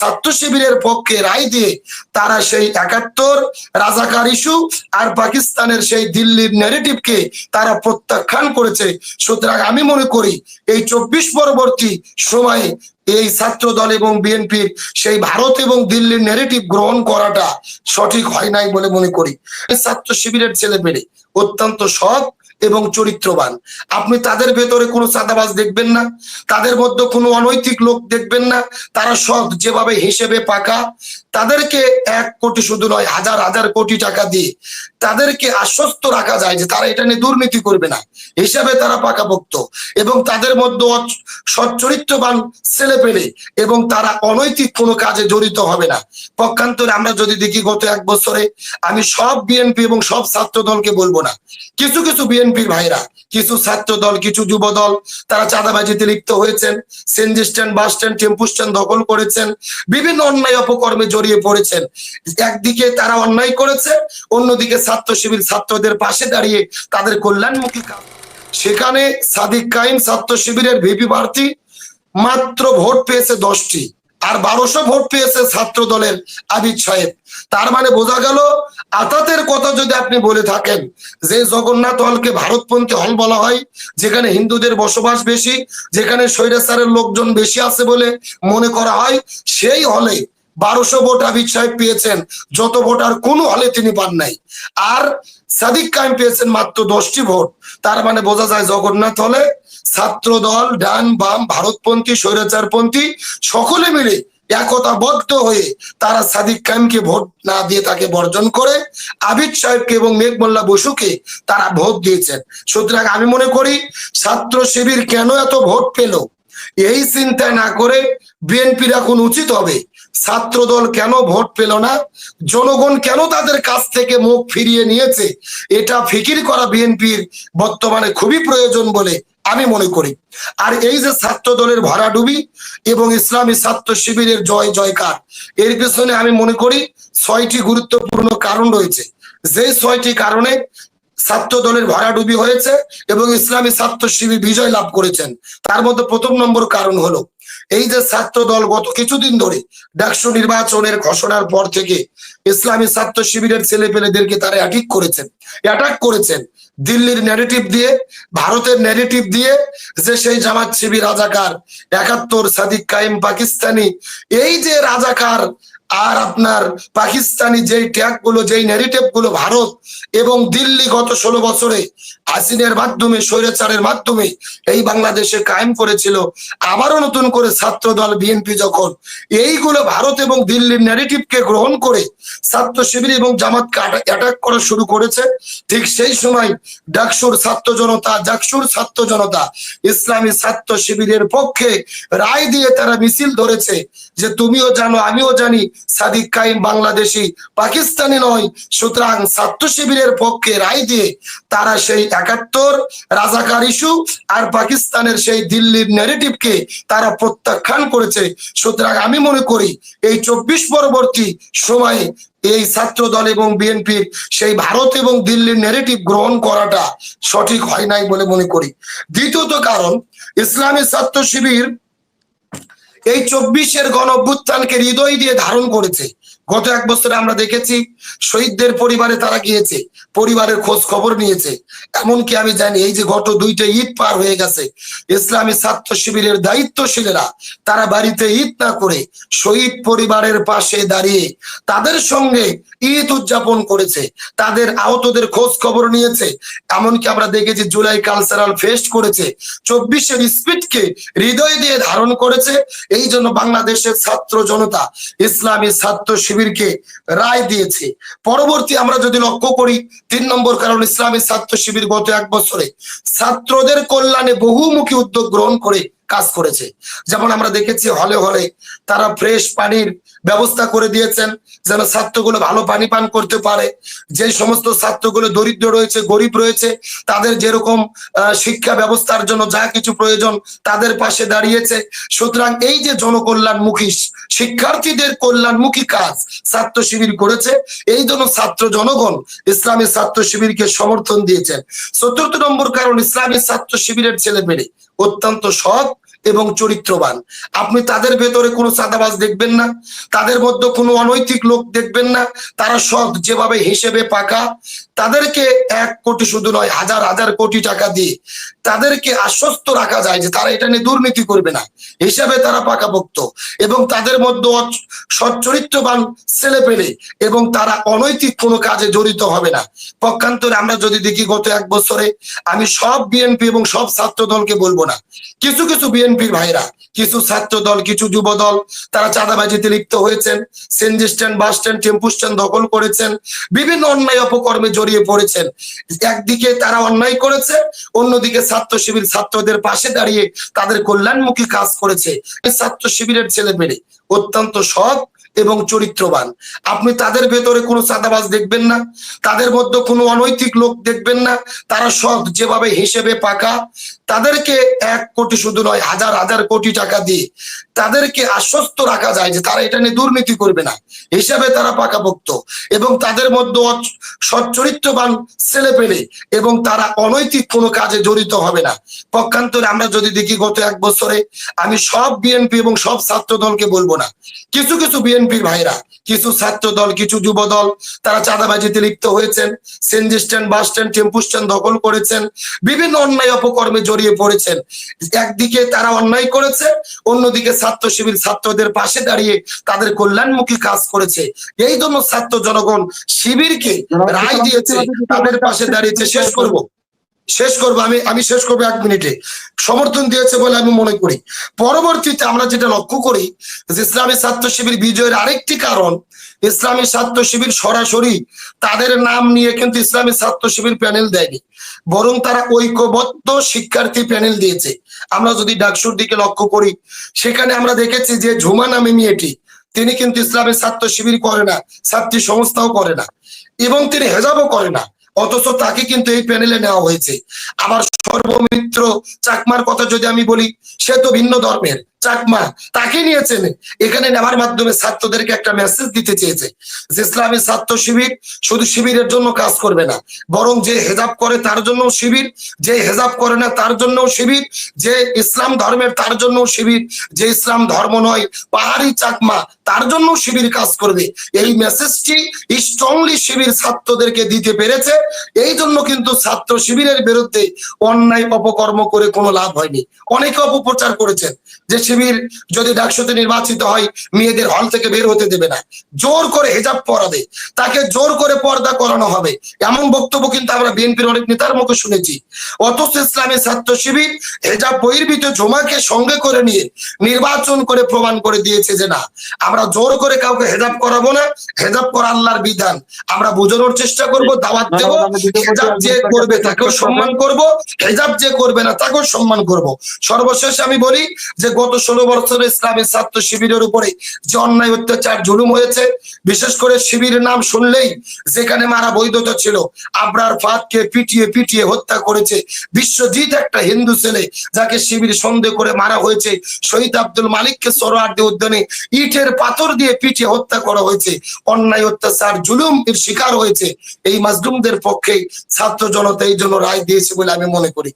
ছাত্র শিবিরের পক্ষে রায় দিয়ে তারা সেই একাত্তর রাজাকার ইস্যু আর পাকিস্তানের সেই দিল্লির ন্যারেটিভকে তারা প্রত্যাখ্যান করেছে। সুতরাং আমি মনে করি এই চব্বিশ পরবর্তী সময়ে এই ছাত্র দল এবং বিএনপির সেই ভারত এবং দিল্লির ন্যারেটিভ গ্রহণ করাটা সঠিক হয় নাই বলে মনে করি। ছাত্র শিবিরের ছেলে পেলে অত্যন্ত সৎ এবং চরিত্রবান। আপনি তাদের ভেতরে কোনো চাঁদাবাজ দেখবেন না, তাদের মধ্যে কোনো অনৈতিক লোক দেখবেন না, তারা সৎ যেভাবে হিসেবে পাকা তাদেরকে এক কোটি শুধু নয়, হাজার হাজার কোটি টাকা দিয়ে তাদেরকে আশ্বস্ত রাখা যায় যে তারা এটা নিয়ে দুর্নীতি করবে না। হিসাবে তারা পাকাপোক্ত এবং তাদের মধ্যে সচ্চরিত্রবান ছেলে পেলে এবং তারা অনৈতিক কোনো কাজে জড়িত হবে না। পক্ষান্তরে আমরা যদি দেখি গত এক বছরে আমি সব বিএনপি এবং সব ছাত্র দলকে বলব না। কিছু কিছু বিএনপির ভাইরা, কিছু ছাত্র দল কিছু যুব দল তারা চাঁদাবাজিতে লিপ্ত হয়েছেন CNG stand bus stand, tempo stand দখল করেছেন, বিভিন্ন অন্যায় অপকর্মে জড়িয়ে পড়েছেন। একদিকে তারা অন্যায় করেছে, অন্যদিকে ছাত্র শিবির ছাত্রদের পাশে দাঁড়িয়ে তাদের কল্যাণমুখী কাজ। সেখানে সাদিক কাইম ছাত্র শিবিরের ভিপি প্রার্থী মাত্র ভোট পেয়েছে দশটি, আর বারোশো ভোট পেয়েছে ছাত্র দলের আবিদ সাহেব। তার মানে বোঝা গেল, আতাতের কথা যদি আপনি বলে থাকেন, যে জগন্নাথ হলকে ভারতপন্থী হল বলা হয়, যেখানে হিন্দুদের বসবাস বেশি, যেখানে স্বৈরাচারের লোকজন বেশি আছে বলে মনে করা হয়, সেই হলে বারোশো ভোট আবিদ সাহেব পেয়েছেন, যত ভোট আর কোনো হলে তিনি পান নাই। আর সাদিক কায়েম পেয়েছেন মাত্র দশটি ভোট, তার মানে বোঝা যায় জগন্নাথ হলে ছাত্র দল ডান, বাম, ভারতপন্থী, স্বৈরাচারপন্থী, সকলে মিলে একতাবদ্ধ হয়ে তারা সাদিক কায়েমকে ভোট না দিয়ে তাকে বর্জন করে আবিদ সাহেবকে এবং মেঘমোল্লা বসুকে তারা ভোট দিয়েছেন। সুতরাং আমি মনে করি ছাত্র শিবির কেন এত ভোট পেল? এই চিন্তা না করে বিএনপির এখন উচিত হবে ছাত্র দল কেন ভোট পেল না? জনগণ কেন তাদের কাছ থেকে মুখ ফিরিয়ে নিয়েছে? এটা ফিকির করা বিএনপির বর্তমানে খুবই প্রয়োজন বলে আমি মনে করি। আর এই যে ছাত্র দলের ভরাডুবি এবং ইসলামী ছাত্র শিবিরের জয় জয়কার, এর পেছনে আমি মনে করি ছয়টি গুরুত্বপূর্ণ কারণ রয়েছে। যে ছয়টি কারণে ছাত্র দলের ভরাডুবি হয়েছে এবং ইসলামী ছাত্র শিবির বিজয় লাভ করেছেন। তার মধ্যে প্রথম নম্বর কারণ হলো এই যে ছাত্র দল গত কিছুদিন ধরে ডাকসু নির্বাচনের ঘোষণার পর থেকে ইসলামী ছাত্র শিবিরের ছেলে পেলেদেরকে তারা অ্যাটিক করেছেন। অ্যাটাক করেছেন। দিল্লির ন্যারেটিভ দিয়ে, ভারতের ন্যারেটিভ দিয়ে যে সেই জামাত শিবির রাজাকার একাত্তর সাদিক কাইম পাকিস্তানি, এই যে রাজাকার আর আপনার পাকিস্তানি যেই ট্যাগগুলো যেই ন্যারেটিভগুলো ভারত এবং দিল্লি গত ষোলো বছরে হাসিনের মাধ্যমে, স্বৈরাচারের মাধ্যমে এই বাংলাদেশে কায়েম করেছিল। আবারও নতুন করে ছাত্র দল বিএনপি যখন এইগুলো ভারত এবং দিল্লির ন্যারেটিভকে গ্রহণ করে ছাত্র শিবির এবং জামাতকে অ্যাটাক করা শুরু করেছে, ঠিক সেই সময় ডাকসুর ছাত্র জনতা ডাকসুর ছাত্র জনতা ইসলামী ছাত্র শিবিরের পক্ষে রায় দিয়ে তারা মিছিল ধরেছে যে, তুমিও জানো, আমিও জানি, সাদিক কাইম বাংলাদেশি, পাকিস্তানি নয়, সুতরাং ছাত্র শিবিরের পক্ষে রায় দিয়ে তারা সেই একাত্তর, রাজাকার ইস্যু আর পাকিস্তানের সেই দিল্লির ন্যারেটিভকে তারা প্রত্যাখ্যান করেছে। সুতরাং আমি মনে করি এই চব্বিশ পরবর্তী সময়ে এই ছাত্র দল এবং বিএনপির সেই ভারত এবং দিল্লির ন্যারেটিভ গ্রহণ করাটা সঠিক হয় নাই বলে মনে করি। দ্বিতীয়ত কারণ, ইসলামী ছাত্র শিবির এই চব্বিশের গণ অভ্যুত্থানকে হৃদয় দিয়ে ধারণ করেছে। গত এক বছরে আমরা দেখেছি শহীদদের পরিবারে তারা গিয়েছে, পরিবারের খোঁজ খবর নিয়েছে। এমনকি আমি জানি এই যে গত দুইটা ঈদ পার হয়ে গেছে, ইসলামী ছাত্র শিবিরের দায়িত্বশীলেরা তারা বাড়িতে ঈদ না করে শহীদ পরিবারের পাশে দাঁড়িয়ে তাদের সঙ্গে ঈদ উদযাপন করেছে, তাদের আহতদের খোঁজ খবর নিয়েছে। এমনকি আমরা দেখেছি জুলাই কালচারাল ফেস্ট করেছে, চব্বিশের স্পিডকে হৃদয় দিয়ে ধারণ করেছে। এই জন্য বাংলাদেশের ছাত্র জনতা, ইসলামী ছাত্র শিবিরকে রায় দিয়েছে। পরবর্তী আমরা যদি লক্ষ্য করি, তিন নম্বর কারণ ইসলামী ছাত্র শিবির গত এক বছরে ছাত্রদের কল্যাণে বহুমুখী উদ্যোগ গ্রহণ করে কাজ করেছে। যেমন আমরা দেখেছি হলে হলে তারা ফ্রেশ পানির ব্যবস্থা করে দিয়েছেন, যেন ছাত্রগুলো ভালো পানি পান করতে পারে। যে সমস্ত ছাত্রগুলো দরিদ্র রয়েছে, গরিব রয়েছে, তাদের যেরকম শিক্ষা ব্যবস্থার জন্য যা কিছু প্রয়োজন তাদের পাশে দাঁড়িয়েছে। সুতরাং এই যে জনকল্যাণমুখী শিক্ষার্থীদের কল্যাণমুখী কাজ ছাত্র শিবির করেছে, এই জন্য ছাত্র জনগণ ইসলামী ছাত্র শিবিরকে সমর্থন দিয়েছেন। চতুর্থ নম্বর কারণ, ইসলামী ছাত্র শিবিরের ছেলে মেয়ে অত্যন্ত সৎ এবং চরিত্রবান। আপনি তাদের ভেতরে কোনো চাঁদাবাজ দেখবেন না, তাদের মধ্যে কোনো অনৈতিক লোক দেখবেন না, তারা সৎ যেভাবে হিসেবে পাকা তাদেরকে এক কোটি শুধু নয়, হাজার হাজার কোটি টাকা দিয়ে তাদেরকে আশ্বস্ত রাখা যায় যে তারা এটা নিয়ে দুর্নীতি করবে না। হিসাবে তারা পাকাপোক্ত। এবং তাদের মধ্যে সচ্চরিত্রবান ছেলে পেলে এবং তারা অনৈতিক কোনো কাজে জড়িত হবে না। পক্ষান্তরে আমরা যদি দেখি গত এক বছরে আমি সব বিএনপি এবং সব ছাত্র দলকে বলব না। কিছু কিছু বিএনপির ভাইরা কিছু ছাত্র দল কিছু যুব দল তারা চাঁদাবাজিতে লিপ্ত হয়েছেন CNG stand bus stand, tempo stand দখল করেছেন, বিভিন্ন অন্যায় অপকর্মে জড়িয়ে পড়েছেন। একদিকে তারা অন্যায় করেছে, অন্যদিকে ছাত্র শিবির ছাত্রদের পাশে দাঁড়িয়ে তাদের কল্যাণমুখী কাজ করেছে। ছাত্র শিবিরের ছেলে মেয়ে অত্যন্ত সৎ এবং চরিত্রবান। আপনি তাদের ভেতরে কোনো চাঁদাবাজ দেখবেন না, তাদের মধ্যে কোনো অনৈতিক লোক দেখবেন না, তারা সৎ যেভাবে হিসেবে পাকা, তাদেরকে এক কোটি শুধু নয়, হাজার হাজার কোটি টাকা দিয়ে তাদেরকে আশ্বস্ত রাখা যায় যে তারা এটা নিয়ে দুর্নীতি করবে না। হিসাবে তারা পাকাপোক্ত এবং তাদের মধ্যে সচ্চরিত্রবান ছেলে পেলে এবং তারা অনৈতিক কোনো কাজে জড়িত হবে না। পক্ষান্তরে আমরা যদি দেখি গত এক বছরে আমি সব বিএনপি এবং সব ছাত্র দলকে বলব না। কিছু কিছু বিএনপির ভাইরা কিছু ছাত্র দল কিছু যুব দল তারা চাঁদাবাজিতে লিপ্ত হয়েছেন CNG stand bus stand tempo stand দখল করেছেন বিভিন্ন অন্যায় অপকর্মে জড়িয়ে পড়েছেন। একদিকে তারা অন্যায় করেছে অন্যদিকে ছাত্র শিবির ছাত্রদের পাশে দাঁড়িয়ে তাদের কল্যাণমুখী কাজ করেছে। এই জন্য ছাত্র জনগণ শিবিরকে রায় দিয়েছে তাদের পাশে দাঁড়িয়েছে। শেষ করব। শেষ করব, আমি আমি শেষ করব এক মিনিটে। সমর্থন দিয়েছে বলে আমি মনে করি। পরবর্তীতে আমরা যেটা লক্ষ্য করি, যে ইসলামী ছাত্র শিবির বিজয়ের আরেকটি কারণ, ইসলামী ছাত্র শিবির সরাসরি তাদের নাম নিয়ে কিন্তু ইসলামী ছাত্র শিবির প্যানেল দেয়নি। বরং তারা ঐক্যবদ্ধ শিক্ষার্থী প্যানেল দিয়েছে। আমরা যদি ডাকসুর দিকে লক্ষ্য করি, সেখানে আমরা দেখেছি যে ঝুমা নামে মেয়েটি, তিনি কিন্তু ইসলামের ছাত্র শিবির করে না, ছাত্রী সংস্থাও করে না। এবং তিনি হেজাবও করে না। অথচ তাকে কিন্তু এই প্যানেলে নেওয়া হয়েছে। আবার সর্বমিত্র চাকমার কথা যদি আমি বলি, সে তো ভিন্ন ধর্মের। চাকমা, তাকে নিয়েছেন এখানে নেওয়ার মাধ্যমে ছাত্রদেরকে একটা মেসেজ দিতে চেয়েছে যে, ইসলামী ছাত্র শিবির শুধু শিবিরের জন্য কাজ করবে না, বরং যে হেজাব করে তার জন্য শিবির, যে হেজাব করে না তার জন্য শিবির, যে ইসলাম ধর্মের তার জন্য শিবির, যে ইসলাম ধর্ম নয়, পাহাড়ি চাকমা তার জন্য শিবির কাজ করবে। এই মেসেজটি স্ট্রংলি শিবির ছাত্রদেরকে দিতে পেরেছে। এই জন্য কিন্তু ছাত্র শিবিরের বিরুদ্ধে অন্যায় অপকর্ম করে কোনো লাভ হয়নি। অনেকে অপপ্রচার করেছেন যে শিবির যদি ডাকসুতে নির্বাচিত হয় মেয়েদের হল থেকে বের হতে দেবে না। জোর করে হেজাব পরাবে। তাকে জোর করে পর্দা করানো হবে। এমন বক্তব্য কিন্তু আমরা বিএনপির অনেক নেতার মুখে শুনেছি। অথচ ইসলামী ছাত্র শিবির হেজাব বহির্ভূত জমাকে সঙ্গে করে নিয়ে নির্বাচন করে প্রমাণ করে দিয়েছে যে না আমরা জোর করে কাউকে হেজাব করাবো না। হেজাব করা আল্লাহর বিধান। আমরা বোঝানোর চেষ্টা করব দাওয়াত দেব। হেজাব যে করবে তাকেও সম্মান করব। হেজাব যে করবে না তাকেও সম্মান করব। সর্বশেষ আমি বলি যে গত ষোলো বছর ইসলামী ছাত্র শিবিরের উপরে যে অন্যায় অত্যাচার জুলুম হয়েছে, বিশেষ করে শিবিরের নাম শুনলেই যেখানে মারা বৈধতা ছিল, আবরার ফাদকে পিটিয়ে পিটিয়ে হত্যা করেছে বিশ্বজিৎ একটা হিন্দু ছেলে যাকে শিবির সন্দেহ করে মারা হয়েছে। শহীদ আব্দুল মালিককে সরোয়ার্দী উদ্যানে ইটের পাথর দিয়ে পিটিয়ে হত্যা করা হয়েছে। অন্যায় অত্যাচার জুলুম এর শিকার হয়েছে। এই মাজলুমদের পক্ষে ছাত্র জনতা এই জন্য রায় দিয়েছে বলে আমি মনে করি।